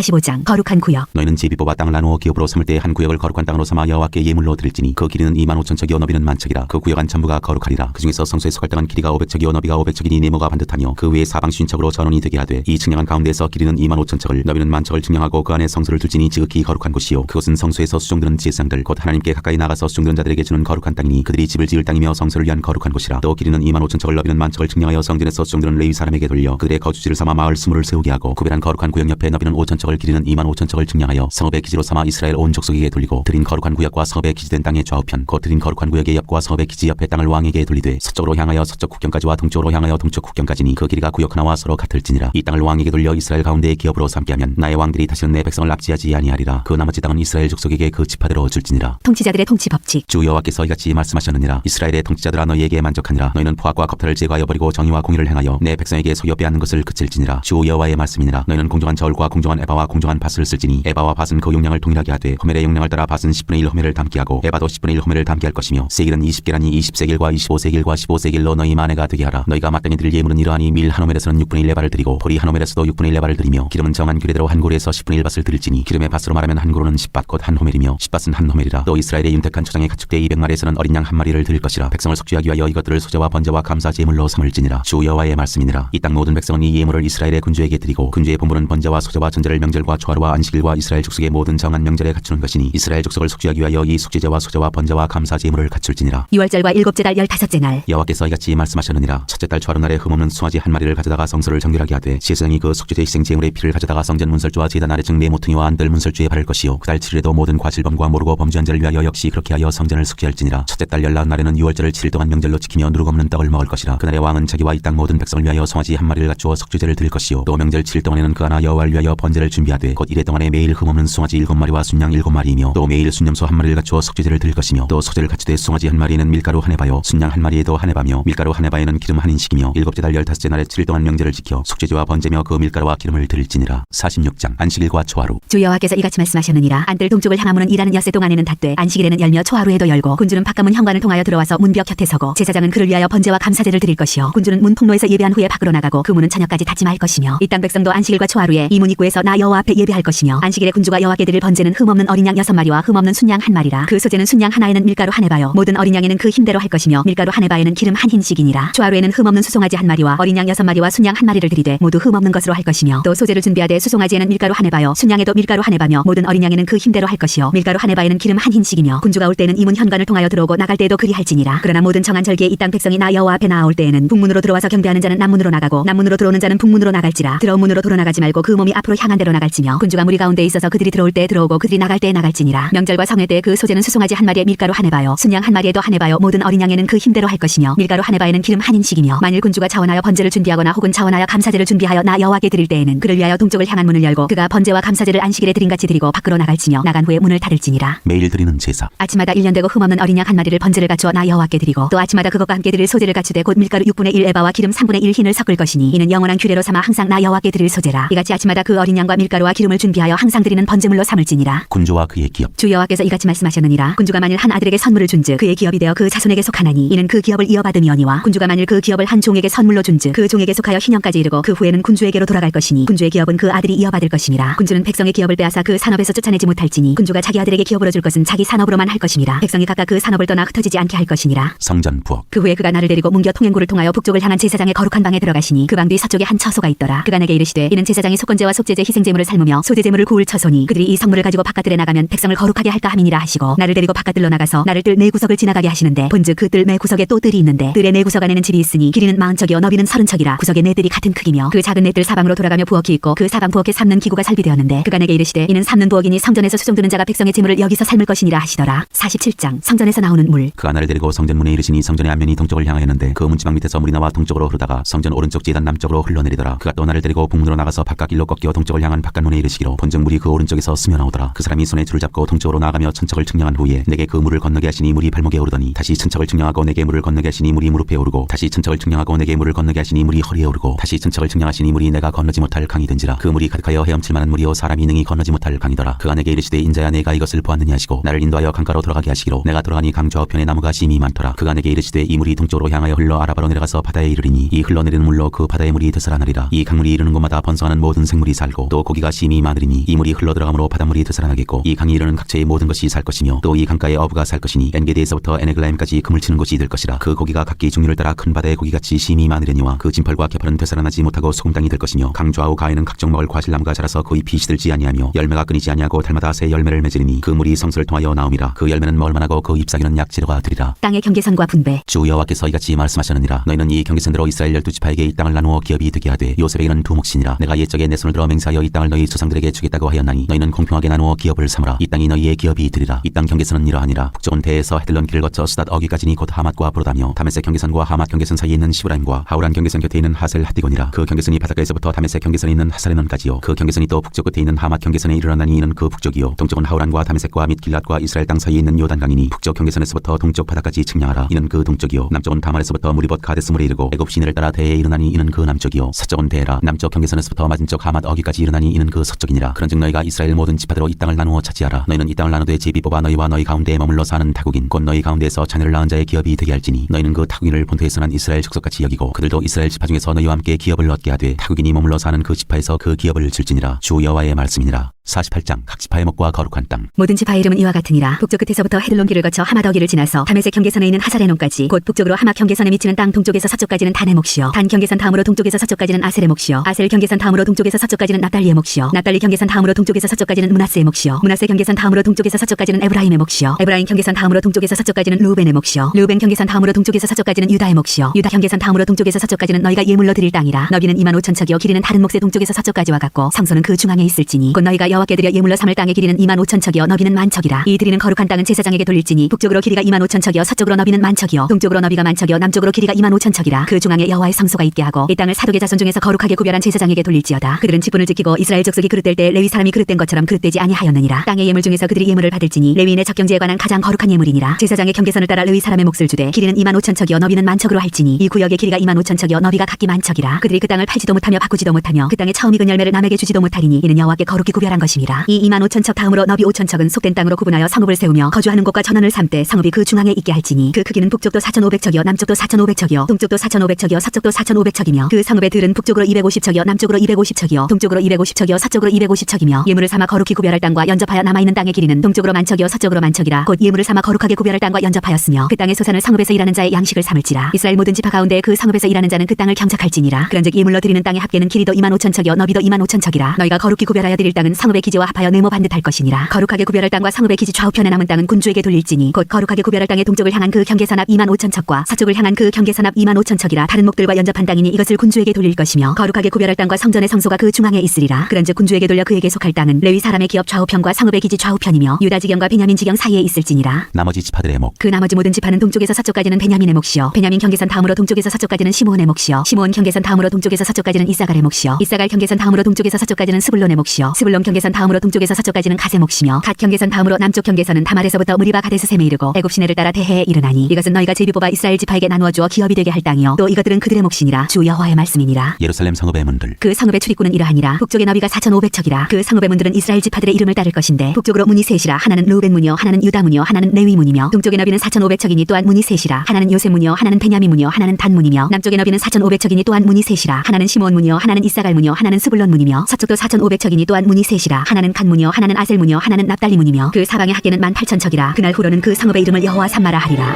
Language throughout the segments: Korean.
45장. 거룩한 구역. 너희는 제비 뽑아 땅을 나누어 기업으로 삼을 때 한 구역을 거룩한 땅으로 삼아 여호와께 예물로 드릴지니 그 길이는 2만 5천 척이요 너비는 만 척이라. 그 구역 안 전부가 거룩하리라. 그 중에서 성소에 속할 땅은 길이가 500척이요 너비가 500척이니 네모가 반듯하며 그 외에 사방 쉰척으로 전원이 되게 하되 이 측량한 가운데서 길이는 2만 5천 척을 너비는 만 척을 측량하고 그 안에 성소를 둘지니 지극히 거룩한 곳이요. 그것은 성소에서 수종드는 제사장들 곧 하나님께 가까이 나가서 수종드는 자들에게 주는 거룩한 땅이니 그들이 집을 지을 땅이며 성소를 위한 거룩한 곳이라. 또 길이는 2만 5천 척을 너비는 만 척을 측량하여 성전에서 수종드는 레위 사람에게 돌려 그들의 거주지를 삼아 마을 스물을 세우게 하고 구별한 거룩한 구역 옆에 너비는 5천 척을 길이는 2만 5천 척을 측량하여 성읍의 기지로 삼아 이스라엘 온 족속에게 돌리고 드린 거룩한 구역과 성읍의 기지된 땅의 좌우편 곧 드린 거룩한 구역의 옆과 성읍의 기지 옆에 땅을 왕에게 돌리되 서쪽으로 향하여 서쪽 국경까지와 동쪽으로 향하여 동쪽 국경까지니 그 길이가 구역 하나와 서로 같을지니라. 이 땅을 왕에게 돌려 이스라엘 가운데의 기업으로 삼게 하면 나의 왕들이 다시는 내 백성을 납치하지 아니하리라. 그 나머지 땅은 이스라엘 족속에게 그 지파대로 줄지니라. 통치자들의 통치 법칙. 주 여호와께서 이같이 말씀하셨느니라. 이스라엘의 통치자들아 너희에게 만족하니라. 너희는 포악과 겁탈을 제거하여 버리고 정의와 공의를 행하여 내 백성에게 소유 빼앗는 것을 그칠지니라. 주 여호와의 말씀이니라. 너희는 공정한 저울과 공정한 에바와 공정한 밭을 쓸지니 에바와 밭은 그 용량을 동일하게 하되 호멜의 용량을 따라 밭은 10분의 1 호멜을 담게 하고 에바도 10분의 1 호멜을 담게 할 것이며 세길은 20개라니 20세길과 25세길과 15세길로 너희 만해가 되게 하라. 너희가 마땅히 드릴 예물은 이러하니 밀 한 호멜에서는 6분의 1 레바를 드리고 보리 한 호멜에서도 6분의 1 레바를 드리며 기름은 정한 규례대로 한 고리에서 10분의 1 밭을 드릴지니 기름의 밭으로 말하면 한 고로는 10밭 곧 한 호멜이며 10밭은 한 호멜이라. 또 이스라엘의 윤택한 초장에 가축대 200마리에서는 어린 양 한 마리를 드릴 것이라. 백성을 속죄하기 위하여 이것들을 소재와 번제와 감사 제물로 삼을지니라. 주 여호와의 말씀이니라. 이 땅 모든 백성은 이 예물을 이스라엘의 군주에게 드리고 군주의 본분은 번제와 소제와 전제를 명절과 초하루와 안식일과 이스라엘 족속의 모든 정한 명절에 갖추는 것이니 이스라엘 족속을 속죄하기 위하여 이 속죄제와 소제와 번제와 감사 제물을 갖출지니라. 6월절과 일곱째 달 열다섯째 날. 여호와께서 이같이 말씀하셨느니라. 첫째 달 초하루 날에 흠없는 송아지 한 마리를 가져다가 성소를 정결하게 하되 제사장이 그 속죄제 희생 제물의 피를 가져다가 성전 문설주와 제단 아래 증내 모퉁이와 안들 문설주에 바를 것이요. 그달 7일에도 모든 과실범과 모르고 범죄한 자를 위하여 역시 그렇게 하여 성전을 속죄할지니라. 첫째 달 열나운 날에는 6월절을 7일 동안 명절로 지키며 누룩 없는 떡을 먹을 것이라. 그날의 왕은 자기와 이 땅 모든 백성을 위하여 송아지 한 마리를 갖추어 속죄제를 드릴 것이요. 또 명절 7일 동안에는 그 하나 여호와를 위하여 번제를 준비하되 곧 이래 동안에 매일 흠없는 송아지 일곱 마리와 순양 일곱 마리이며 또 매일 순념소 한 마리를 갖추어 속죄제를 드릴 것이며 또 소제를 갖추되 송아지 한 마리에는 밀가루 한 해바요 순양 한 마리에도 한 해바며 밀가루 한 해바에는 기름 한 인식이며 일곱째 달 열다섯째 날에 7일 동안 명절을 지켜 속죄제와 번제며 그 밀가루와 기름을 드릴지니라. 46장. 안식일과 초하루. 주 여호와께서 이같이 말씀하셨느니라. 안뜰 동쪽을 향하문은 일하는 엿새 동안에는 닫되 안식일에는 열며 초하루에도 열고 군주는 바깥문 현관을 통하여 들어와서 문벽 곁에 서고 제사장은 그를 위하여 번제와 감사제를 드릴 것이요. 군주는 문 통로에서 예배한 후에 밖으로 나가고 그 문은 저녁까지 닫지 말 것이며 이 땅 백성도 안식일과 초하루에 이 문 입구에서 나 여호와 앞에 예배할 것이며 안식일에 군주가 여호와께 드릴 번제는 흠없는 어린 양 여섯 마리와 흠없는 순양 한 마리라. 그 소제는 순양 하나에는 밀가루 한 해바요. 모든 어린 양에는 그 힘대로 할 것이며 밀가루 한 해바에는 기름 한 흰씩이니라. 초하루에는 흠없는 수송아지 한 마리와 어린 양 여섯 마리와 순양 한 마리를 드리되 모두 흠없는 것으로 할 것이며 또 소제를 준비하되 수송아지에는 밀가루 한 해바요. 순양에도 밀가루 한 해바며 모든 어린 양에는 그 힘대로 할 것이요. 밀가루 한 해바에는 기름 한 흰씩이며 군주가 올 때는 이문 현관을 통하여 들어오고 나갈 때에도 그리 할지니라. 그러나 모든 정한 절기에 이 땅 백성이 나 여호와 앞에 나아올 때에는 북문으로 들어와서 경배하는 자는 남문으로 나가고 남문으로 들어오는 자는 북문으로 나갈지라. 들어온 문으로 돌아 나가지 말고 그 몸이 앞으로 향한 대로 나갈지며 군주가 무리 가운데 있어서 그들이 들어올 때 들어오고 그들이 나갈 때 나갈지니라. 명절과 성회 때그 소재는 수송아지 한 마리에 밀가루 한 해바요. 순양 한 마리에도 한 해바요. 모든 어린 양에는 그 힘대로 할 것이며 밀가루 한 해바에는 기름 한 인식이며 만일 군주가 자원하여 번제를 준비하거나 혹은 자원하여 감사제를 준비하여 나 여호와께 드릴 때에는 그를 위하여 동쪽을 향한 문을 열고 그가 번제와 감사제를 안식일에 드림같이 드리고 밖으로 나갈지며 나간 후에 문을 닫을지니라. 매일 드리는 제사. 아침마다 일년 되고 흠없는 어린 양 한 마리를 번제를 갖추어 나 여호와께 드리고 또 아침마다 그것과 함께 드릴 소제를 갖추되 곧 밀가루 6분의 1 에바와 기름 3분의 1 흰을 섞을 것이니 이는 영원한 규례로 삼아 항상 나 여호와께 드릴 소제라. 이같이 아침마다 그 어린 양과 밀가루와 기름을 준비하여 항상 드리는 번제물로 삼을지니라. 군주와 그의 기업. 주 여호와께서 이같이 말씀하셨느니라. 군주가 만일 한 아들에게 선물을 준즉 그의 기업이 되어 그 자손에게 속하나니 이는 그 기업을 이어받음이오니와 군주가 만일 그 기업을 한 종에게 선물로 준즉 그 종에게 속하여 희년까지 이르고 그 후에는 군주에게로 돌아갈 것이니 군주의 기업은 그 아들이 이어받을 것임이라. 군주는 백성의 기업을 빼앗아 그 산업에서 쫓아내지 못할지니 군주가 자기 아들에게 기업으로 줄 것은 자기 산업으로만 할 것임이라. 백성이 각각 그 산업을 떠나 흩어지지 않게 할 것이니라. 성전 부엌. 그 후에 그가 나를 데리고 문겨 통행구를 통하여 북쪽을 향한 제사장의 거룩한 방에 들어가시니 그 방 뒤 서쪽에 한 처소가 있더라. 그가 내게 이르시되 이는 제사장이 속건제와 속제제 희생제 물을 삶으며 소제제물을 구울 처소니 그들이 이 성물을 가지고 바깥들에 나가면 백성을 거룩하게 할까 함이니라 하시고 나를 데리고 바깥들로 나가서 나를 뜰네 구석을 지나가게 하시는데 본즉 그뜰네 구석에 또 뜰이 있는데 뜰의 네 구석 안에는 집이 있으니 길이는 마흔 척이요 너비는 서른 척이라 구석의 네 뜰이 같은 크기며 그 작은 네뜰 사방으로 돌아가며 부엌이 있고 그 사방 부엌에 삶는 기구가 설비되었는데 그가 내게 이르시되 이는 삶는 부엌이니 성전에서 수종드는 자가 백성의 제물을 여기서 삶을 것이니라 하시더라. 47장 성전에서 나오는 물. 그 아나를 데리고 성전 문에 이르시니 성전의 앞면이 동쪽을 향하였는데 그 문지방 밑에서 물이 나와 동쪽으로 흐르다가 성전 오른쪽 지단 남쪽으로 흘러내리더라. 그가 또 나를 데리고 북문으로 나가서 바깥 길로 꺾여 동쪽을 향한 바깥 문에 이르시기로 본즉 물이 그 오른쪽에서 스며 나오더라. 그 사람이 손에 줄을 잡고 동쪽으로 나가며 천척을 측량한 후에 내게 그 물을 건너게 하시니 물이 발목에 오르더니 다시 천척을 측량하고 내게 물을 건너게 하시니 물이 무릎에 오르고 다시 천척을 측량하고 내게 물을 건너게 하시니 물이 허리에 오르고 다시 천척을 측량하시니 물이 내가 건너지 못할 강이 된지라. 그 물이 가득하여 헤엄칠 만한 물이요 사람이 능히 건너지 못할 강이더라. 그가 내게 이르시되 인자야 내가 이것을 보았느냐 하시고 나를 인도하여 강가로 들어가게 하시기로 내가 들어가니 강 좌우편에 나무가 심이 많더라. 그가 내게 이르시되 이 물이 동쪽으로 향하여 흘러 아라바로 내려가서 바다에 이르리니 이 흘러내리는 물로 그 바다의 물이 되살아나리라. 이 강물이 이르는 곳마다 번성하는 모든 생물이 살고 또 고기가 심히 많으리니 이 물이 흘러들어가므로 바닷물이 되살아나겠고 이 강이 이르는 각처의 모든 것이 살 것이며 또 이 강가의 어부가 살 것이니 엔게디에서부터 에네글라임까지 그물 치는 곳이 될 것이라. 그 고기가 각기 종류를 따라 큰 바다의 고기같이 심히 많으려니와 그 진펄과 개펄은 되살아나지 못하고 소금 땅이 될 것이며 강 좌우 가에는 각종 먹을 과실나무가 자라서 거의 빛이 들지 아니하며 열매가 끊이지 아니하고 달마다 새 열매를 맺으리니 그 물이 성소를 통하여 나옴이라. 그 열매는 멀만하고 그 잎사귀는 약재료가 되리라. 땅의 경계선과 분배. 주 여호와께서 이같이 말씀하셨느니라. 너희는 이 경계선대로 이스라엘 열두 지파에게 이 땅을 나누어 기업이 되게 하되 요셉에게는 두 몫이니라. 내가 옛적에 내 손을 들어 맹세하여 이 땅을 너희 조상들에게 주겠다고 하였나니 너희는 공평하게 나누어 기업을 삼으라. 이 땅이 너희의 기업이 되리라. 이 땅 경계선은 이러하니라. 북쪽은 대에서 헤들론 길을 거쳐 수닷 어기까지니 곧 하맛과 브로다며 다메섹 경계선과 하맛 경계선 사이에 있는 시브라임과 하우란 경계선 곁에 있는 하셀 하디곤이라. 그 경계선이 바닷가에서부터 다메섹 경계선에 있는 하사레논까지요. 그 경계선이 또 북쪽 끝에 있는 하맛 경계선에 이르러나니 이는 그 북쪽이요. 동쪽은 하우란과 다메섹과 및 길랏과 이스라엘 땅 사이에 있는 요단강이니 북쪽 경계선에서부터 동쪽 바다까지 측량하라. 이는 그 동쪽이요. 남쪽은 다말에서부터 무리봇 가데스물에 이르고 애굽 시내를 따라 대에 이르나니 이는 그 남쪽이요. 서쪽은 대라. 남쪽 경계선에서부터 맞은쪽 하맛 어기까지 이르나니 이는 그 서쪽이니라. 그런즉 너희가 이스라엘 모든 지파대로 이 땅을 나누어 차지하라. 너희는 이 땅을 나누되 제비 뽑아 너희와 너희 가운데에 머물러 사는 타국인 곧 너희 가운데에서 자녀를 낳은 자의 기업이 되게 할지니 너희는 그 타국인을 본토에서 난 이스라엘 족속같이 여기고 그들도 이스라엘 지파 중에서 너희와 함께 기업을 얻게 하되 타국인이 머물러 사는 그 지파에서 그 기업을 줄지니라. 주 여호와의 말씀이니라 48장 각 지파의 먹과 거룩한 땅. 모든 지파의 이름은 이와 같으니라. 북쪽 끝에서부터 헤들론 길을 거쳐 하마 더기를 지나서 다메섹 경계선에 있는 하사레논까지 곧 북쪽으로 하마 경계선에 미치는 땅 동쪽에서 서쪽까지는 단의 몫이요. 단 경계선 다음으로 동쪽에서 서쪽까지는 아셀의 몫이요. 아셀 경계선 다음으로 동쪽에서 서쪽까지는 납달리의 몫이요. 납달리 경계선 다음으로 동쪽에서 서쪽까지는 문하스의 몫이요. 문하스 경계선 다음으로 동쪽에서 서쪽까지는 에브라임의 몫이요. 에브라임 경계선 다음으로 동쪽에서 서쪽까지는 루벤의 몫이요. 루벤 경계선 다음으로 동쪽에서 서쪽까지는 유다의 몫이요. 유다 경계선 다음으로 동쪽에서 서쪽까지는 너희가 예물로 드릴 땅이라. 너비는 2만 5천 척이요. 길이는 다른 몫의 동쪽에서 서쪽까지와 같고 성소는 그 중앙에 있을지니. 곧 너희가 여 호와께 드려 예물로 삼을 땅의 길이는 2만 5천 척이요 너비는 만 척이라. 이 드리는 거룩한 땅은 제사장에게 돌릴지니 북쪽으로 길이가 2만 5천 척이요 서쪽으로 너비는 만 척이요 동쪽으로 너비가 만 척이요 남쪽으로 길이가 2만 5천 척이라. 그 중앙에 여호와의 성소가 있게 하고 이 땅을 사독의 자손 중에서 거룩하게 구별한 제사장에게 돌릴지어다. 그들은 직분을 지키고 이스라엘 족속이 그릇될 때 레위 사람이 그릇된 것처럼 그릇되지 아니하였느니라. 땅의 예물 중에서 그들이 예물을 받을지니 레위인의 적경제에 관한 가장 거룩한 예물이니라. 제사장의 경계선을 따라 레위 사람의 몫을 주되 길이는 2만 5천 척이요 너비는 만 척으로 할지니 이 구역의 길이가 2만 5천 척이요 너비가 각기 만 척이라. 그들이 그 땅을 팔지도 못하며 바꾸지도 못하며 그 땅에 처음 익은 열매를 남에게 주지도 못하리니 이는 여호와께 거룩히 구별한 것 임이라. 이 2만 5천 척 다음으로 너비 5천 척은 속된 땅으로 구분하여 성읍을 세우며 거주하는 곳과 전원을 삼되 성읍이 그 중앙에 있게 할지니 그 크기는 북쪽도 4,500척이요 남쪽도 4,500척이요 동쪽도 4,500척이요 서쪽도 4,500척이며 그 성읍의 들은 북쪽으로 250척이요 남쪽으로 250척이요 동쪽으로 250척이요 서쪽으로 250척이며 예물을 삼아 거룩히 구별할 땅과 연접하여 남아 있는 땅의 길이는 동쪽으로 만척이요 서쪽으로 만척이라. 곧 예물을 삼아 거룩하게 구별할 땅과 연접하였으며 그 땅의 소산을 성읍에서 일하는 자의 양식을 삼을지라. 이스라엘 모든 지파 가운데 그 성읍에서 일하는 자는 그 땅을 경작할지니라. 그런즉 예물로 드리는 땅의 합계는 길이도 2만 5천 척이요 너비도 2만 5천 척이라. 너희가 거룩히 구별하여 드릴 땅은 성 읍의 기지와 합하여 네모 반듯할 것이니라. 거룩하게 구별할 땅과 성읍의 기지 좌우편에 남은 땅은 군주에게 돌릴지니 곧 거룩하게 구별할 땅의 동쪽을 향한 그 경계선 앞 2만 5천 척과 서쪽을 향한 그 경계선 앞 2만 5천 척이라 다른 목들과 연접한 땅이니 이것을 군주에게 돌릴 것이며 거룩하게 구별할 땅과 성전의 성소가 그 중앙에 있으리라. 그런즉 군주에게 돌려 그에게 속할 땅은 레위 사람의 기업 좌우편과 성읍의 기지 좌우편이며 유다 지경과 베냐민 지경 사이에 있을지니라. 나머지 지파들의 목. 그 나머지 모든 지파는 동쪽에서 서쪽까지는 베냐민의 몫이요. 베냐민 경계선 다음으로 동쪽에서 서쪽까지는 시므온의 몫이요. 시므온 경계선 다음으로 동쪽에서 서쪽까지는 이사갈의 몫이요. 이사갈 경계선 다음으로 동쪽에서 서쪽까지는 스불론의 몫이요. 스불론 경계 선 다음으로 동쪽에서 서쪽까지는 가세 몫이며 갓 경계선 다음으로 남쪽 경계선은 다말에서부터 무리바 가데스 셈에 이르고 애굽 시내를 따라 대해에 이르나니 이것은 너희가 제비 뽑아 이스라엘 지파에게 나누어 주어 기업이 되게 할 땅이요. 또 이것들은 그들의 몫이니라. 주 여호와의 말씀이니라. 예루살렘 성읍의 문들. 그 성읍의 출입구는 이러하니라. 북쪽의 너비가 4,500척이라. 그 성읍의 문들은 이스라엘 지파들의 이름을 따를 것인데 북쪽으로 문이 셋이라. 하나는 루벤 문이요. 하나는 유다 문이요. 하나는 레위 문이며 동쪽의 너비는 4,500척이니 또한 문이 셋이라. 하나는 요셉 문이요. 하나는 베냐민 문이요. 하나는 단 문이며 남쪽의 너비는 4,500척이니 또한 문이 셋이라. 하나는 시몬 문이요. 하나는 이사갈 문이요. 하나는 스불론 문이며 서쪽도 4,500척이니 또한 문이 셋이라 하나는 간 문이요 하나는 아셀 문이요 하나는 납달리 문이며 그 사방의 학계는 18,000척이라. 그날 후로는 그 성읍의 이름을 여호와 삼마라 하리라.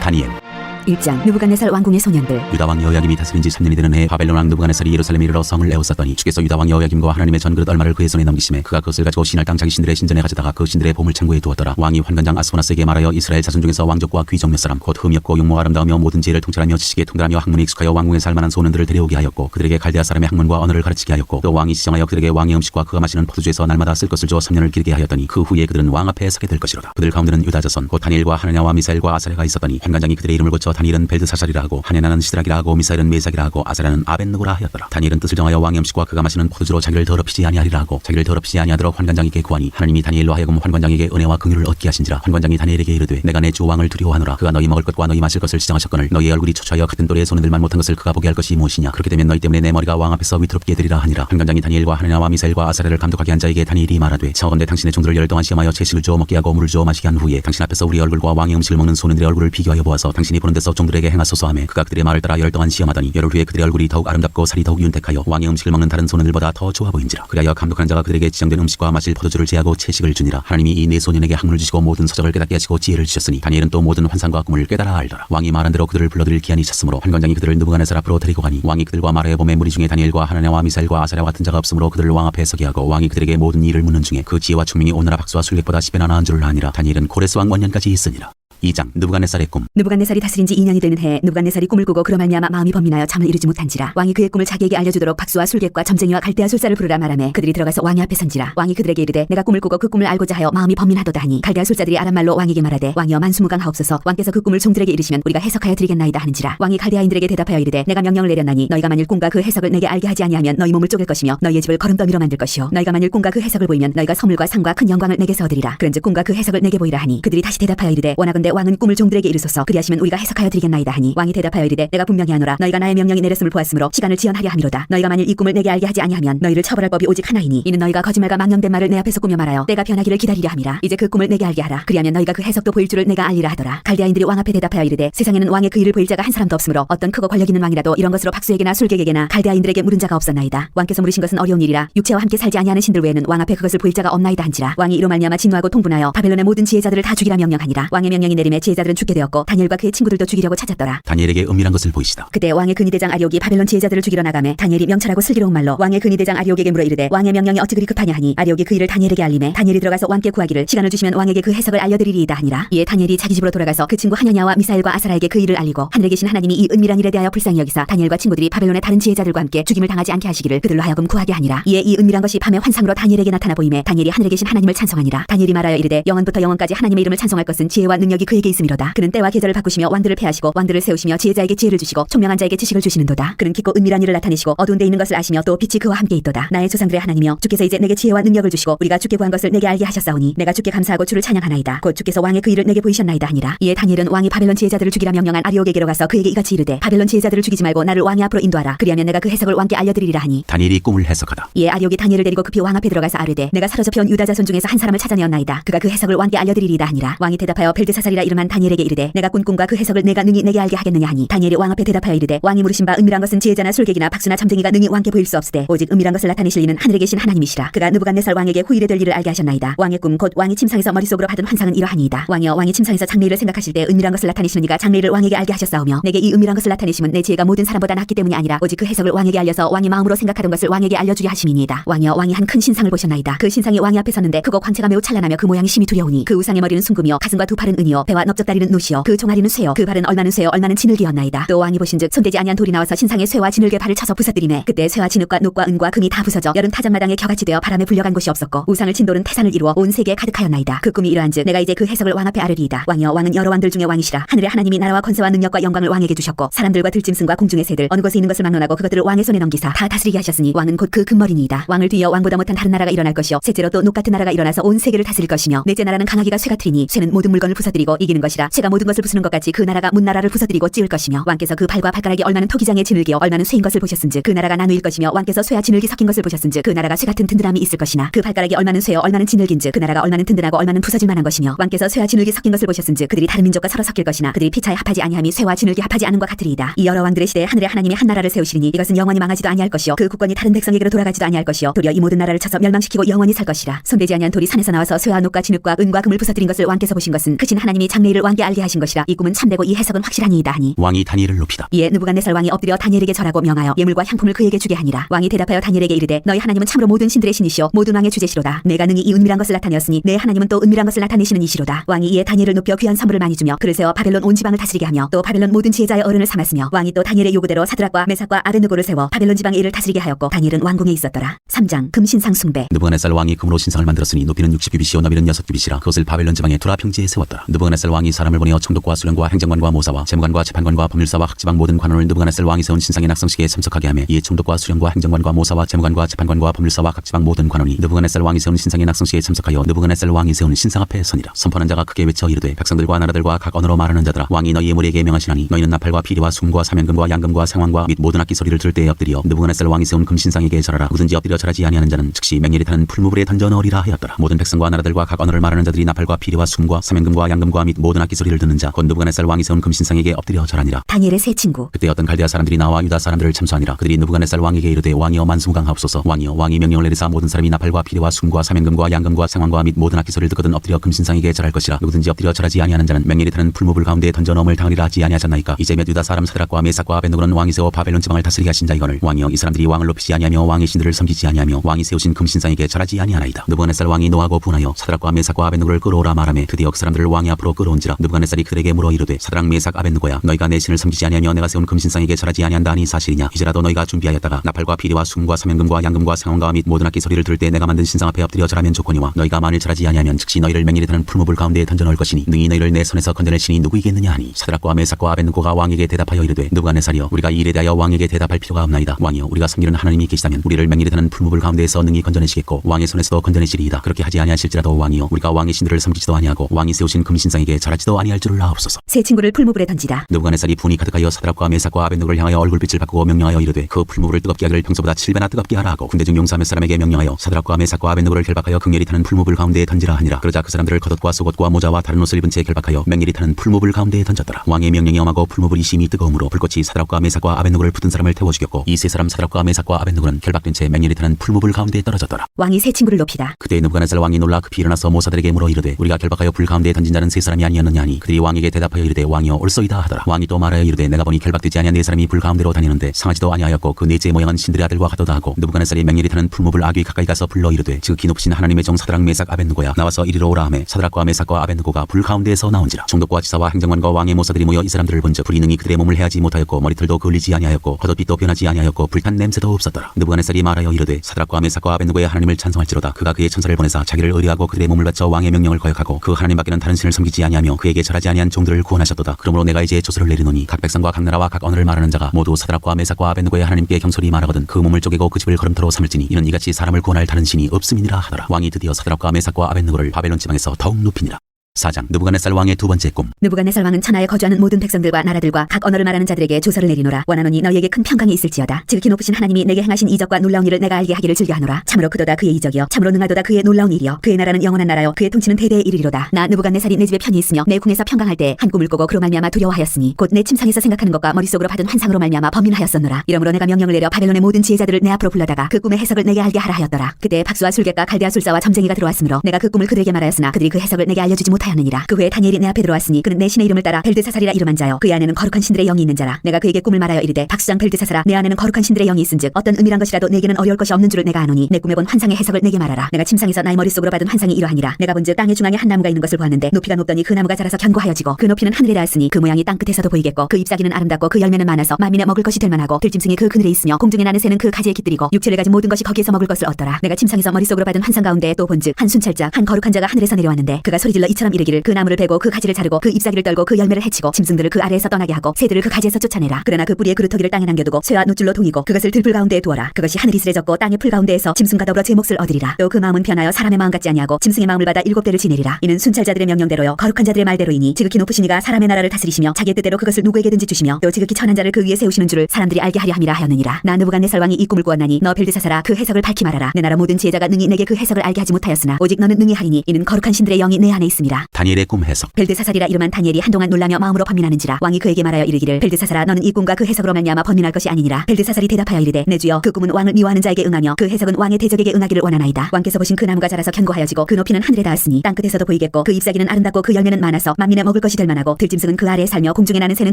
다니엘 1장 느부갓네살 왕궁의 소년들. 유다왕 여호야김이 다스린 지 3년이 되는 해에 바벨론 왕 느부갓네살이 예루살렘에 이르러 성을 에워쌌더니 주께서 유다왕 여호야김과 하나님의 전그릇 얼마를 그의 손에 넘기심에 그가 그것을 가지고 신할 땅 자기 신들의 신전에 가져다가 그 신들의 보물 창고에 두었더라. 왕이 환관장 아스포나스에게 말하여 이스라엘 자손 중에서 왕족과 귀족 몇 사람 곧 흠없고 용모 아름다우며 모든 지혜를 통찰하며 지식에 통달하며 학문에 익숙하여 왕궁에 살 만한 소년들을 데려오게 하였고 그들에게 갈대아 사람의 학문과 언어를 가르치게 하였고 또 왕이 지정하여 그들에게 왕의 음식과 그가 마시는 포도주에서 날마다 쓸 것을 주어 3년을 기르게 하였더니 그 후에 그들은 왕 앞에 서게 될 것이로다. 그들 가운데는 유다 자손 곧 다니엘과 하나냐와 미사엘과 아사레가 있었더니 환관장이 그들의 이름을 고쳐 다니엘은 벨드사살이라 하고 하냐나는 시드락이라 하고 미사엘은 메삭이라 하고 아사라는 아벤느고라 하였더라. 다니엘은 뜻을 정하여 왕의 음식과 그가 마시는 포도주로 자기를 더럽히지 아니하리라 하고 자기를 더럽히지 아니하도록 환관장에게 구하니 하나님이 다니엘로 하여금 환관장에게 은혜와 긍휼을 얻게 하신지라. 환관장이 다니엘에게 이르되 내가 내 주 왕을 두려워하노라. 그가 너희 먹을 것과 너희 마실 것을 지정하셨거늘 너희의 얼굴이 초췌하여 같은 또래의 소년들만 못한 것을 그가 보게 할 것이 무엇이냐. 그렇게 되면 너희 때문에 내 머리가 왕 앞에서 위태롭게 되리라 하니라. 환관장이 다니엘과 하나냐와 미사엘과 아사레를 감독하게 한 자에게 다니엘이 말하되 차원대 당신의 종들을 열 동안 시험하여 채식을 주어 먹게 하고 물을 주어 마시게 한 후에 당신 앞에서 우리 얼굴과 왕의 음식을 먹는 소년들의 얼굴을 비교하여 보아서 당신이 보는 데서 가서 종들에게 행하소서 하며 그가 그들의 말을 따라 열동안 시험하더니 열흘 후에 그들의 얼굴이 더욱 아름답고 살이 더욱 윤택하여 왕의 음식을 먹는 다른 소년들보다 더 좋아 보인지라. 그리하여 감독하는 자가 그들에게 지정된 음식과 마실 포도주를 제하고 채식을 주니라. 하나님이 이 네 소년에게 학문을 주시고 모든 서적을 깨닫게 하시고 지혜를 주셨으니 다니엘은 또 모든 환상과 꿈을 깨달아 알더라. 왕이 말한 대로 그들을 불러들일 기한이 찼으므로 판관장이 그들을 느부갓네살 앞으로 데리고 가니 왕이 그들과 말하여 보매 무리 중에 다니엘과 하나냐와 미사일과 아사랴 같은 자가 없으므로 그들을 왕 앞에 서게 하고 왕이 그들에게 모든 일을 묻는 중에 그 지혜와聰明이 오나라 박수와 술객보다 십배나 나은 줄을 아니라 다니엘은 고레스 왕 원년까지 있으니라 2장 느부갓네살의 꿈. 느부갓네살이 다스린 지 2년이 되는 해에 느부갓네살이 꿈을 꾸고 그로 말미암아 마음이 범민하여 잠을 이루지 못한지라. 왕이 그의 꿈을 자기에게 알려주도록 박수와 술객과 점쟁이와 갈대아 술사를 부르라 말하매 그들이 들어가서 왕의 앞에 선지라. 왕이 그들에게 이르되 내가 꿈을 꾸고 그 꿈을 알고자 하여 마음이 범민하도다 하니 갈대아 술사들이 아람말로 왕에게 말하되 왕이여 만수무강 하옵소서. 왕께서 그 꿈을 종들에게 이르시면 우리가 해석하여 드리겠나이다 하는지라. 왕이 갈대아인들에게 대답하여 이르되 내가 명령을 내렸나니 너희가 만일 꿈과 그 해석을 내게 알게 하지 아니하면 너희 몸을 쪼갤 것이며 너희의 집을 거름더미로 만들 것이요. 너희가 만일 꿈과 그 해석을 보이면 너희가 선물과 상과 큰 영광을 내게서 얻으리라. 그런즉 꿈과 그 해석을 내게 보이라 하니 그들이 다시 대답하여 이르되 원하건대 왕은 꿈을 종들에게 이르소서. 그리하시면 우리가 해석하여 드리겠나이다 하니 왕이 대답하여 이르되 내가 분명히 하노라. 너희가 나의 명령이 내렸음을 보았으므로 시간을 지연하려 함이로다. 너희가 만일 이 꿈을 내게 알게 하지 아니하면 너희를 처벌할 법이 오직 하나이니 이는 너희가 거짓말과 망령된 말을 내 앞에서 꾸며 말하여 때가 변하기를 기다리려 함이라. 이제 그 꿈을 내게 알게 하라. 그리하면 너희가 그 해석도 보일 줄을 내가 알리라 하더라. 갈대아인들이 왕 앞에 대답하여 이르되 세상에는 왕의 그 일을 보일 자가 한 사람도 없으므로 어떤 크고 권력 있는 왕이라도 이런 것으로 박수에게나 술객에게나 갈대아인들에게 물은 자가 없었나이다. 왕께서 물으신 것은 어려운 일이라. 육체와 함께 살지 아니하는 신들 외에는 왕 앞에 그것을 보일 자가 없나이다 한지라. 왕이 이로 말미암아 진노하고 통분하여 바벨론의 모든 지혜자들을 다 죽이라 명령하니라. 왕의 명령이 내림에 지혜자들은 죽게 되었고 다니엘과 그의 친구들도 죽이려고 찾았더라. 다니엘에게 은밀한 것을 보이시다. 그때 왕의 근위대장 아리옥이 바벨론 지혜자들을 죽이러 나가매 다니엘이 명찰하고 슬기로운 말로 왕의 근위대장 아리옥에게 물어 이르되 왕의 명령이 어찌 그리 급하냐 하니 아리옥이 그 일을 다니엘에게 알림해 다니엘이 들어가서 왕께 구하기를 시간을 주시면 왕에게 그 해석을 알려드리리이다 하니라. 이에 다니엘이 자기 집으로 돌아가서 그 친구 하냐냐와 미사엘과 아사라에게 그 일을 알리고 하늘에 계신 하나님이 이 은밀한 일에 대하여 불쌍히 여기사 다니엘과 친구들이 바벨론의 다른 지혜자들과 함께 죽임을 당하지 않게 하시기를 그들로 하여금 구하게 하니라. 이에 이 은밀한 것이 밤의 환상으로 다니엘에게 나타나 보임에 다니엘이 하늘에 계신 하나님을 찬송하니라. 다니엘이 말하여 이르되 영원부터 영원까지 하나님의 이름을 찬송할 것은 지혜와 능력이 그에게 있음이로다. 그는 때와 계절을 바꾸시며 왕들을 패하시고 왕들을 세우시며 지혜자에게 지혜를 주시고 총명한 자에게 지식을 주시는도다. 그는 깊고 은밀한 일을 나타내시고 어두운 데 있는 것을 아시며 또 빛이 그와 함께 있도다. 나의 조상들의 하나님이여 주께서 이제 내게 지혜와 능력을 주시고 우리가 주께 구한 것을 내게 알게 하셨사오니 내가 주께 감사하고 주를 찬양하나이다. 곧 주께서 왕의 그 일을 내게 보이셨나이다 하니라. 이에 다니엘은 왕이 바벨론 지혜자들을 죽이라 명령한 아리옥에게로 가서 그에게 이같이 이르되 바벨론 지혜자들을 죽이지 말고 나를 왕의 앞으로 인도하라. 그리하면 내가 그 해석을 왕께 알려드리리라 하니 다니엘이 꿈을 해석하다. 이에 아리옥이 다니엘을 데리고 급히 왕 앞에 들어가서 아뢰되 내가 사로잡혀 온 유다 자손 중에서 한 사람을 찾아내었나이다. 그가 그 해석을 왕께 알려드리리다 하니라. 왕이 대답하여 벨드사살이 라 이름한 다니엘에게 이르되 내가 꾼 꿈과 그 해석을 내가 능히 내게 알게 하겠느냐 하니 다니엘이 왕 앞에 대답하여 이르되 왕이 물으신 바 은밀한 것은 지혜자나 술객이나 박수나 점쟁이가 능히 왕께 보일 수 없으되 오직 은밀한 것을 나타내실 이는 하늘에 계신 하나님이시라. 그가 느부갓네살 왕에게 후일에 될 일을 알게 하셨나이다. 왕의 꿈 곧 왕이 침상에서 머릿속으로 받은 환상은 이러하니이다. 왕이여 왕이 침상에서 장래일을 생각하실 때 은밀한 것을 나타내시는 이가 장래일을 왕에게 알게 하셨사오며 내게 이 은밀한 것을 나타내심은 내 지혜가 모든 사람보다 낫기 때문이 아니라 오직 그 해석을 왕에게 알려서 왕이 마음으로 생각하던 것을 왕에게 알려주려 하심이니이다. 왕이여 왕이 한 큰 신상을 보셨나이다. 그 신상이 왕이 앞에 섰는데 크고 광채가 매우 찬란하며 그 모양이 심히 두려우니 그 우상의 머리는 숭금이요 가슴과 두 팔은 은이요 배와 넓적다리는 노시요 그 종아리는 쇠요 그 발은 얼마는 쇠요 얼마는 진흙이었나이다. 또 왕이 보신즉 손대지 아니한 돌이 나와서 신상의 쇠와 진흙의 발을 쳐서 부서뜨리매 그때 쇠와 진흙과 녹과 은과 금이 다 부서져 열은 타작마당에 겨같이 되어 바람에 불려간 곳이 없었고 우상을 친 돌은 태산을 이루어 온 세계에 가득하였나이다. 그 꿈이 이러한즉 내가 이제 그 해석을 왕 앞에 아르리이다. 왕이여 왕은 여러 왕들 중에 왕이시라. 하늘의 하나님이 나라와 권세와 능력과 영광을 왕에게 주셨고 사람들과 들짐승과 공중의 새들 어느 곳에 있는 것을 막론하고 그것들을 왕의 손에 넘기사 다 다스리게 하셨으니 왕은 곧 그 금머리니이다. 왕을 뒤이어 왕보다 못한 다른 나라가 일어날 것이요. 셋째로 또 녹같은 나라가 일어나서 온 세계를 다스릴 것이며 넷째 나라는 강하기가 쇠 같으리니 쇠는 모든 물건을 부서뜨리고 이기는 것이라 쇠가 모든 것을 부수는 것 같이 그 나라가 문 나라를 부서뜨리고 찌을 것이며 왕께서 그 발과 발가락이 얼마는 토기장의 진흙이요 얼마는 쇠인 것을 보셨은즉 그 나라가 나누일 것이며 왕께서 쇠와 진흙이 섞인 것을 보셨은즉 그 나라가 쇠 같은 든든함이 있을 것이나 그 발가락이 얼마는 쇠요 얼마는 진흙인즉 그 나라가 얼마는 든든하고 얼마는 부서질 만한 것이며 왕께서 쇠와 진흙이 섞인 것을 보셨은즉 그들이 다른 민족과 서로 섞일 것이나 그들이 피차에 합하지 아니함이 쇠와 진흙이 합하지 않은 것 같으리이다. 이 여러 왕들의 시대에 하늘의 하나님이 한 나라를 세우시리니 이것은 영원히 망하지도 아니할 것이요 그 국권이 다른 백성에게로 돌아가지도 아니할 것이요 도리어 이 모든 나라를 쳐서 멸망시키고 영원히 살 것이라. 손대지 아니한 돌이 산에서 나와서 쇠와 녹과 진흙과 은과 금을 부서뜨린 것을 왕께서 보신 것은 크신 하나님이 장래일을 왕께 알게 하신 것이라 이 꿈은 참되고 이 해석은 확실하니이다 하니. 왕이 다니엘을 높이다. 이에 느부갓네살 왕이 엎드려 다니엘에게 절하고 명하여 예물과 향품을 그에게 주게 하니라. 왕이 대답하여 다니엘에게 이르되 너희 하나님은 참으로 모든 신들의 신이시오. 모든 왕의 주제시로다. 내가 능히 이 은밀한 것을 나타내었으니 내 하나님은 또 은밀한 것을 나타내시는 이시로다. 왕이 이에 다니엘을 높여 귀한 선물을 많이 주며 그를 세워 바벨론 온 지방을 다스리게 하며 또 바벨론 모든 지혜자의 어른을 삼았으며 왕이 또 다니엘의 요구대로 사드락과 메삭과 아벤누고를 세워 바벨론 지방의 일을 다스리게 하였고 다니엘은 왕궁에 있었더라. 3장 금신상 숭배. 느부갓네살 왕이 금으로 신상을 만들었으니 높이는 60 규빗이요 너비는 6 규빗이라 그것을 바벨론 지방의 투라 평지에 세웠더라. 느부 갓네살 왕이 사람을 보내어 총독과 수령과 행정관과 모사와 재무관과 재판관과 법률사와 각 지방 모든 관원을 느부갓네살 왕이 세운 신상의 낙성식에 참석하게 하며 이에 총독과 수령과 행정관과 모사와 재무관과 재판관과 법률사와 각 지방 모든 관원이 느부갓네살 왕이 세운 신상의 낙성식에 참석하여 느부갓네살 왕이 세운 신상 앞에 선이라. 선포한 자가 크게 외쳐 이르되 백성들과 나라들과 각 언어로 말하는 자들아 왕이 너희의 무리에게 명하시나니 너희는 나팔과 피리와 숨과 사면금과 양금과 생황과 및 모든 악기 소리를 들을 때에 엎드려 느부갓네살 왕이 세운 금신상에게 절하라. 누든지 엎드려 절하지 아니하는 자는 즉시 맹렬히 타는 풀무불에 던져 넣으리라 하였더라. 모든 백성과 나라들과 각 언어를 말하는 자들이 나팔과 피리와 숨과 사면금과 양금과 하늘과 및 모든 악기 소리를 듣는 자 곧 느부갓네살 왕이 세운 금신상에게 엎드려 절하니라. 다니엘의 세 친구. 그때 어떤 갈대아 사람들이 나와 유다 사람들을 참수하니라. 그들이 느부갓네살 왕에게 이르되 왕이여 만수무강하옵소서. 왕이여 왕이 명령을 내리사 모든 사람이 나팔과 피리와 숨과 사명금과 양금과 상황과 및 모든 악기 소리를 듣거든 엎드려 금신상에게 절할 것이라. 누구든지 엎드려 절하지 아니하는 자는 명예리 타는 풀무불 가운데 던져 넣음을 당하리라 하지 아니하잖나이까? 이제 몇 유다 사람 사드락과 메삭과 아벤누고는 왕이 세워 바벨론 지방을 다스리게 하신 자이거늘. 왕이여 이 사람들이 왕을 높이지 아니하며 왕의 신들을 섬기지 아니하며 왕이 세우신 금신상에게 절하지 아니하나이다. 느부갓네살 왕이 노하고 분하여 사드락과 메삭과 아벤누고를 끌어오라 말하매 드디어 그 사람들을 왕의 앞으로 끌어온지라 느부갓네살이 그들에게 물어 이르되 사드락 메삭 아벤누고야? 너희가 내 신을 섬기지 아니하며 내가 세운 금신상에게 절하지 아니한다 하니 사실이냐? 이제라도 너희가 준비하였다가 나팔과 피리와 숨과 사명금과 양금과 상황과 및 모든 악기 소리를 들을 때 내가 만든 신상 앞에 엎드려 절하면 좋거니와 너희가 만일 절하지 아니하면 즉시 너희를 맹일에 드는 풀무불 가운데에 던져 넣을 것이니 능히 너희를 내 손에서 건져낼 신이 누구이겠느냐 하니 사드락과 메삭과 아벤누고가 왕에게 대답하여 이르되 느부갓네살이여 우리가 이 일에 대하여 왕에게 대답할 필요가 없나이다. 왕이여 우리가 섬기는 하나님이 계시다면 우리를 맹일에 드는 풀무불 가운데에서 능히 건져내시겠고 왕의 손에서도 건져내시리이다. 그렇게 하지 아니하실지라도 왕이여 우리가 왕의 신들을 섬기지도 아니하고 왕이 세우신 금신상 에게 절하지도 아니할 줄을 아옵소서. 세 친구를 풀무불에 던지다. 느부갓네살이 분이 가득하여 사드락과 메삭과 아벤누고를 향하여 얼굴빛을 바꾸고 명령하여 이르되 그 풀무불을 뜨겁게 하기를 평소보다 7배나 뜨겁게 하라 하고 군대 중 용사 몇 사람에게 명령하여 사드락과 메삭과 아벤누고를 결박하여 극렬히 타는 풀무불 가운데에 던지라 하니라. 그러자 그 사람들을 겉옷과 속옷과 모자와 다른 옷을 입은 채 결박하여 맹렬히 타는 풀무불 가운데에 던졌더라. 왕의 명령이 엄하고 풀무불이 심히 뜨거움으로 불꽃이 사드락과 메삭과 아벤누고를 붙은 사람을 태워 죽였고 이 세 사람 사드락과 메삭과 아벤누고는 결박된 채 맹렬히 타는 풀무불 가운데에 떨어졌더라. 왕이 세 친구를 높이다. 그때 느부갓네살 왕이 놀라 급히 일어나서 모사들에게 물어 이르되 우리가 결박하여 불 가운데에 던진 자는 세 사람이 아니었느냐 하니 그들이 왕에게 대답하여 이르되 왕이여 옳소이다 하더라. 왕이 또 말하여 이르되 내가 보니 결박되지 아니한 네 사람이 불 가운데로 다니는데 상하지도 아니하였고 그 넷째 모양은 신들의 아들과 같도다 하고 느부갓네살이 맹렬히 타는 풀무불 아귀 가까이 가서 불러 이르되 지극히 높으신 하나님의 종 사드락 메삭 아벤누고야. 나와서 이리로 오라 하매 사드락과 메삭과 아벤누고가 불 가운데에서 나온지라. 총독과 지사와 행정관과 왕의 모사들이 모여 이 사람들을 본즉 불이 능히 그들의 몸을 해하지 못하였고 머리털도 그을리지 아니하였고 겉옷빛도 변하지 아니하였고 불탄 냄새도 없었더라. 느부갓네살이 말하여 이르되 사드락과 메삭과 아벤누고의 하나님을 찬송할지로다. 그가 그의 천사를 보내사 자기를 의뢰하고 그들의 몸을 바쳐 왕의 명령을 거역하고 그 하나님 밖에는 다른 신을 섬기지 아니하며 그에게 절하지 아니한 종들을 구원하셨도다. 그러므로 내가 이제 조서를 내리노니 각 백성과 각 나라와 각 언어를 말하는 자가 모두 사드락과 메삭과 아벤누고의 하나님께 경솔히 말하거든 그 몸을 쪼개고 그 집을 걸음터로 삼을지니 이는 이같이 사람을 구원할 다른 신이 없음이니라 하더라. 왕이 드디어 사드락과 메삭과 아벤누고를 바벨론 지방에서 더욱 높이니라 사장 느부갓네살 왕의 두 번째 꿈. 느부갓네살 왕은 천하에 거주하는 모든 백성들과 나라들과 각 언어를 말하는 자들에게 조서를 내리노라. 원하노니 너희에게 큰 평강이 있을지어다. 지극히 높으신 하나님이 내게 행하신 이적과 놀라운 일을 내가 알게 하기를 즐겨하노라. 참으로 그도다 그의 이적이여 참으로 능하도다 그의 놀라운 일이여 그의 나라는 영원한 나라여 그의 통치는 대대에 이르리로다. 나 느부갓네살이 내 집에 편히 있으며 내 궁에서 평강할 때 한 꿈을 꾸고 그로 말미암아 두려워하였으니 곧 내 침상에서 생각하는 것과 머릿속으로 받은 환상으로 말미암아 범인하였었노라. 이러므로 내가 명령을 내려 바벨론의 모든 지혜자들을 내 앞으로 불러다가 그 꿈의 해석을 내게 알게 하라 하였더라. 그때 박수와 술객과 갈대아 술사와 점쟁이가 들어왔으므로 내가 그 꿈을 그들에게 말하였으나 그들이 그 해석을 내게 알려주지 못하 였느니라. 그 후에 다니엘이 내 앞에 들어왔으니 그는 내 신의 이름을 따라 벨드사살이라 이름한 자요 그의 안에는 거룩한 신들의 영이 있는 자라. 내가 그에게 꿈을 말하여 이르되 박수장 벨드사살아 내 안에는 거룩한 신들의 영이 있은즉 어떤 의미란 것이라도 내게는 어려울 것이 없는 줄을 내가 아노니 내 꿈에 본 환상의 해석을 내게 말하라. 내가 침상에서 나의 머릿속으로 받은 환상이 이러하니라. 내가 본즉 땅의 중앙에 한 나무가 있는 것을 보았는데 높이가 높더니 그 나무가 자라서 견고하여지고 그 높이는 하늘에 닿았으니 그 모양이 땅 끝에서도 보이겠고 그 잎사귀는 아름답고 그 열매는 많아서 만민의 먹을 것이 될 만하고 들짐승이 그 그늘에 있으며 공중에 나는 새는 그 가지에 깃들이고 육체를 가진 모든 것이 거기에서 먹을 것을 얻더라. 내가 침상에서 머릿속으로 받은 환상 가운데 또 본즉 한 순찰자 한 거룩한 자가 하늘에서 내려왔는데 그가 소리질러 이처럼 이르기를 그 나무를 베고 그 가지를 자르고 그 잎사귀를 떨고 그 열매를 해치고 짐승들을 그 아래에서 떠나게 하고 새들을 그 가지에서 쫓아내라. 그러나 그 뿌리의 그루터기를 땅에 남겨두고 쇠와 노줄로 동이고 그것을 들풀 가운데에 두어라. 그것이 하늘이 스레졌고 땅의 풀 가운데에서 짐승과 더불어 제 몫을 얻으리라. 또 그 마음은 변하여 사람의 마음 같지 아니하고 짐승의 마음을 받아 일곱 대를 지내리라. 이는 순찰자들의 명령대로요. 거룩한 자들의 말대로이니 지극히 높으신 이가 사람의 나라를 다스리시며 자기의 뜻대로 그것을 누구에게든지 주시며 또 지극히 천한 자를 그 위에 세우시는 줄을 사람들이 알게 하려 함이라 하였느니라. 나 느부갓네살 왕이 이 꿈을 꾸었나니 너 벨드사사라 그 해석을 밝히 말하라. 내 나라 모든 지혜자가 능히 내게 그 해석을 알게 하지 못하였으나 오직 너는 능히 하리니 이는 거룩한 신들의 영이 내 안에 있 다니엘의 꿈 해석. 벨드사살이라 이름한 다니엘이 한동안 놀라며 마음으로 번민하는지라 왕이 그에게 말하여 이르기를 벨드사살아 너는 이 꿈과 그 해석으로 말미암아 번민할 것이 아니니라. 벨드사살이 대답하여 이르되 내 주여 그 꿈은 왕을 미워하는 자에게 응하며 그 해석은 왕의 대적에게 응하기를 원하나이다. 왕께서 보신 그 나무가 자라서 견고하여지고 그 높이는 하늘에 닿았으니 땅 끝에서도 보이겠고 그 잎사귀는 아름답고 그 열매는 많아서 만민의 먹을 것이 될 만하고 들짐승은 그 아래에 살며 공중에 나는 새는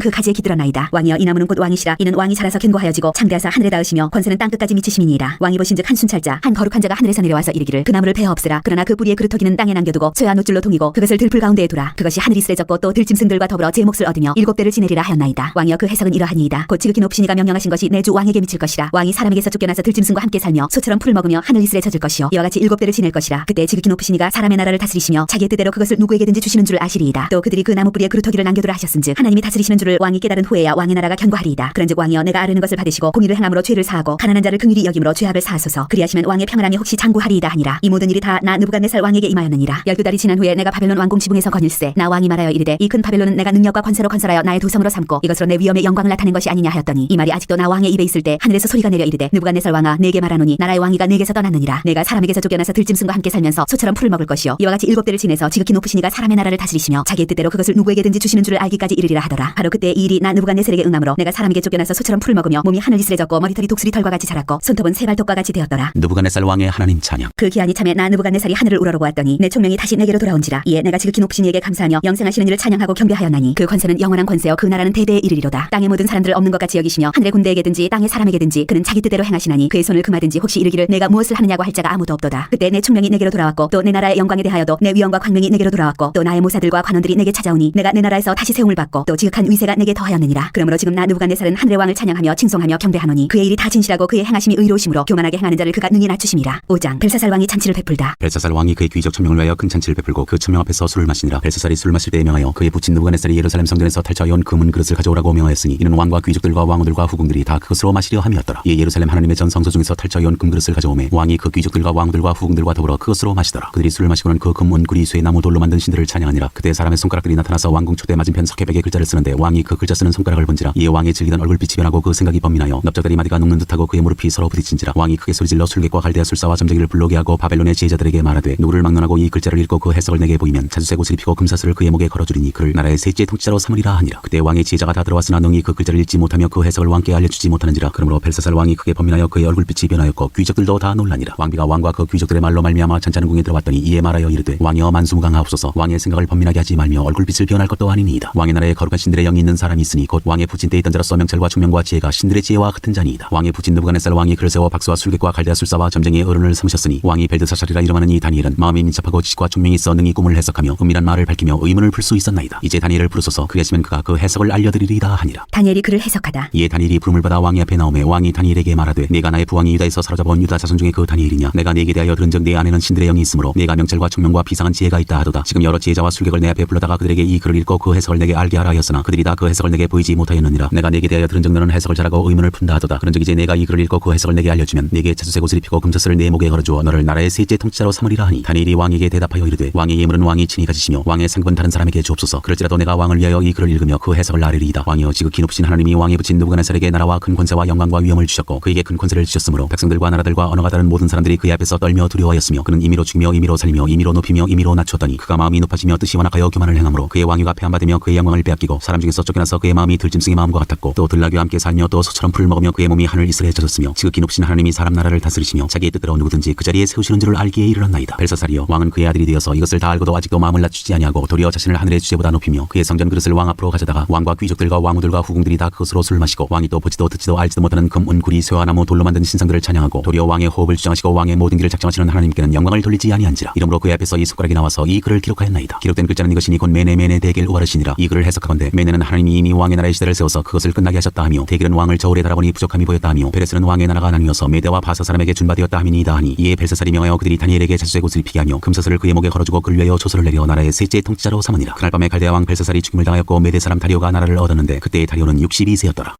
그 가지에 기들어나이다. 왕이여 이 나무는 곧 왕이시라. 이는 왕이 자라서 견고하여지고 창대하사 하늘에 닿으시며 권세는 땅 끝까지 미치심이니이다 왕이 보신즉 한 순찰자 한 거룩한 자가 하늘에서 내려와서 이르기를 그 나무를 베어 없으라. 그러나 그 뿌리의 그루터기는 땅에 남겨두고 쇠와 노줄로 동이고 그것을 들풀 가운데에 두라. 그것이 하늘이 쓰레졌고 또 들짐승들과 더불어 제 몫을 얻으며 일곱 대를 지내리라 하였나이다. 왕이여 그 해석은 이러하니이다. 곧 지극히 이가 명령하신 것이 내 주 왕에게 미칠 것이라. 왕이 사람에게서 쫓겨나서 들짐승과 함께 살며 소처럼 풀을 먹으며 하늘 이슬에 젖을 것이요. 이와 같이 일곱 대를 지낼 것이라. 그때 지극히 높으신 이가 사람의 나라를 다스리시며 자기의 뜻대로 그것을 누구에게든지 주시는 줄 아시리이다. 또 그들이 그 나무 뿌리에 그루터기를 남겨두라 하셨은즉 하나님이 다스리시는 줄을 왕이 깨달은 후에야 왕의 나라가 견고하리이다. 그런즉 왕이여 내가 아르는 것을 받으시고 공의를 행함으로 죄를 사하고 가난한 자를 긍휼히 여김으로 죄악을 사하소서. 그리하시면 왕의 평안함이 혹시 장구하리이다 하니라. 이 모든 일이 다 나 느부갓네살 왕에게 임하였느니라. 열두 달이 지난 후에 내가 바벨론 왕 왕궁 지붕에서 거닐세 나 왕이 말하여 이르되 이 큰 바벨론은 내가 능력과 권세로 건설하여 나의 도성으로 삼고 이것으로 내 위엄의 영광을 나타낸 것이 아니냐 하였더니 이 말이 아직도 나 왕의 입에 있을 때 하늘에서 소리가 내려 이르되 누부갓네살 왕아 내게 말하노니 나라의 왕이가 내게서 떠났느니라. 내가 사람에게서 쫓겨나서 들짐승과 함께 살면서 소처럼 풀을 먹을 것이요. 이와 같이 일곱 대를 지내서 지극히 높으신 이가 사람의 나라를 다스리시며 자기의 뜻대로 그것을 누구에게든지 주시는 줄을 알기까지 이르리라 하더라. 바로 그때 이 일이 나 누부갓네살에게 응함으로 내가 사람에게 쫓겨나서 소처럼 풀을 먹으며 몸이 하늘 이슬해졌고 머리털이 독수리 털과 같이 자랐고 손톱은 세발톱과 같이 되었더라. 느부갓네살 왕의 하나님 찬양. 그 기한이 참에 나 느부갓네살이 하늘을 우러러고 왔더니 내 총명이 다시 내게로 돌아온지라. 이에 내가 지극히 높으신 이에게 감사하며 영생하시는 이를 찬양하고 경배하였나니 그 권세는 영원한 권세요. 그 나라는 대대에 이르리로다. 땅의 모든 사람들을 없는 것 같이 여기시며 하늘의 군대에게든지 땅의 사람에게든지 그는 자기 뜻대로 행하시나니 그의 손을 금하든지 혹시 이르기를 내가 무엇을 하느냐고 할 자가 아무도 없도다. 그때 내 총명이 내게로 돌아왔고 또 내 나라의 영광에 대하여도 내 위엄과 광명이 내게로 돌아왔고 또 나의 모사들과 관원들이 내게 찾아오니 내가 내 나라에서 다시 세움을 받고 또 지극한 위세가 내게 더하였느니라. 그러므로 지금 나 느부갓네살은 하늘의 왕을 찬양하며 칭송하며 경배하노니 그의 일이 다 진실하고 그의 행하심이 의로우심으로 교만하게 행하는 자를 그가 능히 낮추심이라. 5장 벨사살 왕이 잔치를 베풀다. 벨사살 왕이 그의 귀족 천명을 위하여 큰 잔치를 베풀고 그 천명 앞에서 술을 마시니라 벨사살이 술을 마실 때에 명하여 그의 부친 느부갓네살이 예루살렘 성전에서 탈취하여 온 금은 그릇을 가져오라고 명하였으니 이는 왕과 귀족들과 왕후들과 후궁들이 다 그것으로 마시려 함이었더라. 이에 예루살렘 하나님의 전 성소 중에서 탈취하여 온 금그릇을 가져오매 왕이 그 귀족들과 왕후들과 후궁들과 더불어 그것으로 마시더라. 그들이 술을 마시고는 그 금은구리 쇠 나무 돌로 만든 신들을 찬양하니라. 그때 사람의 손가락들이 나타나서 왕궁 초대 맞은편 석회백에 글자를 쓰는데 왕이 그 글자 쓰는 손가락을 본지라. 이에 왕의 즐기던 얼굴빛이 변하고 그 생각이 번민하여 납작다리 마디가 녹는 듯하고 그의 무릎이 서로 부딪힌지라. 왕이 크게 소리질러 술객과 갈대아 술사와 점쟁이를 불러게 하고 바벨론의 지혜자들에게 말하되 누구를 막론하고 이 글자를 읽고 그 해석을 내게 보이면 옷을 입히고 금사슬을 그의 목에 걸어주리니 그를 나라의 셋째 통치자로 삼으리라 하니라. 그때 왕의 지혜자가 다 들어왔으나 능히 그 글자를 읽지 못하며 그 해석을 왕께 알려주지 못하는지라. 그러므로 벨사살 왕이 크게 번민하여 그의 얼굴빛이 변하였고 귀족들도 다 놀라니라. 왕비가 왕과 그 귀족들의 말로 말미암아 잔잔궁에 들어왔더니 이에 말하여 이르되 왕이여 만수무강하옵소서. 왕의 생각을 번민하게 하지 말며 얼굴빛을 변할 것도 아니니이다. 왕의 나라에 거룩한 신들의 영이 있는 사람이 있으니 곧 왕의 부친 때 있던 자로 서 명철과 총명과 지혜가 신들의 지혜와 같은 자니이다. 왕의 부친 느부갓네살 왕이 글을 세워 박수와 술객과 갈대아 술사와 점쟁이의 어른을 삼으셨으니 왕이 벨드사살이라 이름하는 이 다니엘은 마음이 민첩하고 지식과 총명이 있어 능히 꿈을 해석하며 은밀한 말을 밝히며 의문을 풀 수 있었나이다. 이제 다니엘을 부르소서 그리하시면 그가 그 해석을 알려드리리라 하니라. 다니엘이 그를 해석하다. 이에 다니엘이 부름을 받아 왕이 앞에 나오매 왕이 다니엘에게 말하되 내가 나의 부왕이 유다에서 사로잡아온 유다 자손 중에 그 다니엘이냐? 내가 네게 대하여 들은즉 내 안에는 신들의 영이 있으므로 내가 명철과 총명과 비상한 지혜가 있다 하도다. 지금 여러 지혜자와 술객을 내 앞에 불러다가 그들에게 이 글을 읽고 그 해석을 내게 알게 하라 하였으나 그들이 다 그 해석을 내게 보이지 못하였느니라. 내가 네게 대하여 들은즉 너는 해석을 잘하고 의문을 푼다 하도다. 그런즉 이제 내가 이 글을 읽고 그 해석을 내게 알려주면 내게 자주색 옷을 입히고 금사슬을 내 목에 걸어주어 너를 나라의 셋째 통치자로 삼으리라 하니. 다니엘이 왕에게 대답하여 이르되 왕의 예물은 왕이 친히 가지시며 왕의 상급은 다른 사람에게 주옵소서. 그럴지라도 내가 왕을 위하여 이 글을 읽으며 그 해석을 아뢰리이다. 왕이여 지극히 높으신 하나님이 왕에 붙인 누부갓네살에게 나라와 큰 권세와 영광과 위엄을 주셨고 그에게 큰 권세를 주셨으므로 백성들과 나라들과 언어가 다른 모든 사람들이 그의 앞에서 떨며 두려워하였으며 그는 임의로 죽이며 임의로 살리며 임의로 높이며 임의로 낮췄더니 그가 마음이 높아지며 뜻이 완악하여 교만을 행함으로 그의 왕위가 폐함받으며 그의 영광을 빼앗기고 사람 중에서 쫓겨나서 그의 마음이 들짐승의 마음과 같았고 또 들나귀와 함께 살며 또 소처럼 풀을 먹으며 그의 몸이 하늘 이슬에 젖었으며 지극히 높으신 하나님이 사람 나라를 다스리시며 자기의 뜻대로 누구든지 그 자리에 세우시는 줄을 알기에 이르렀나이다. 벨사살이여 왕은 그의 아들이 되어서 이것을 다 알고도 아직도 마음을 낮추지 아니하고 도리어 자신을 하늘의 주제보다 높이며 그의 성전 그릇을 왕 앞으로 가져다가 왕과 귀족들과 왕후들과 후궁들이 다 그것으로 술 마시고 왕이 또 보지도 듣지도 알지도 못하는 금, 은, 구리, 쇠와 나무, 돌로 만든 신상들을 찬양하고 도리어 왕의 호흡을 주장하시고 왕의 모든 길을 작정하시는 하나님께는 영광을 돌리지 아니한지라. 이러므로 그의 앞에서 이 손가락이 나와서 이 글을 기록하였나이다. 기록된 글자는 이것이니 곧 메네 메네 대겔 우아르시니라. 이 글을 해석하건대 메네는 하나님이 이미 왕의 나라의 시대를 세워서 그것을 끝나게 하셨다 하며 대겔은 왕을 저울에 달아보니 부족함이 보였다 하며 베레스는 왕의 나라가 나뉘어서 메대와 바사 사람에게 준바되었다 함이니이다 하니 이에 벨사살이 명하여 그들이 다니엘에게 자주색 옷을 입히게 하며 금사슬을 그의 목에 걸어주고 그를 위하여 조서를 내려 나라의 셋째 통치자로 삼으니라. 그날 밤에 갈대아 왕 벨사살이 죽임을 당하였고 메대 사람 다리오가 나라를 얻었는데 그때의 다리오는 62세였더라